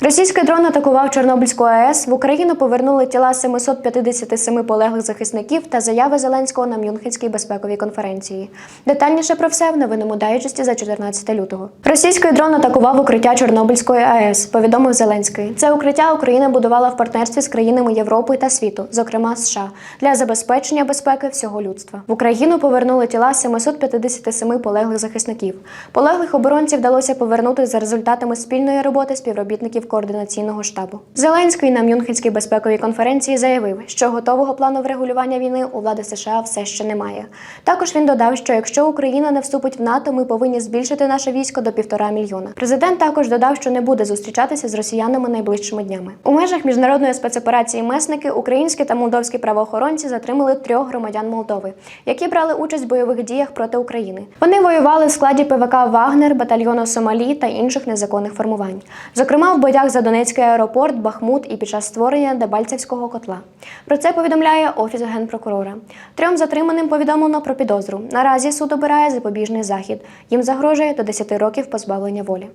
Російський дрон атакував Чорнобильську АЕС. В Україну повернули тіла 757 полеглих захисників та заяви Зеленського на Мюнхенській безпековій конференції. Детальніше про все в новинному дайджесті за 14 лютого. Російський дрон атакував укриття Чорнобильської АЕС. Повідомив Зеленський. Це укриття Україна будувала в партнерстві з країнами Європи та світу, зокрема США, для забезпечення безпеки всього людства. В Україну повернули тіла 757 полеглих захисників. Полеглих оборонців вдалося повернути за результатами спільної роботи співробітників координаційного штабу. Зеленський на Мюнхенській безпековій конференції заявив, що готового плану врегулювання війни у влади США все ще немає. Також він додав, що якщо Україна не вступить в НАТО, ми повинні збільшити наше військо до півтора мільйона. Президент також додав, що не буде зустрічатися з росіянами найближчими днями. У межах міжнародної спецоперації Месники українські та молдовські правоохоронці затримали трьох громадян Молдови, які брали участь в бойових діях проти України. Вони воювали в складі ПВК Вагнер, батальйону Сомалі та інших незаконних формувань, зокрема в боях за Донецький аеропорт, Бахмут і під час створення Дебальцевського котла. Про це повідомляє офіс генпрокурора. Трьом затриманим повідомлено про підозру. Наразі суд обирає запобіжний захід. Їм загрожує до 10 років позбавлення волі.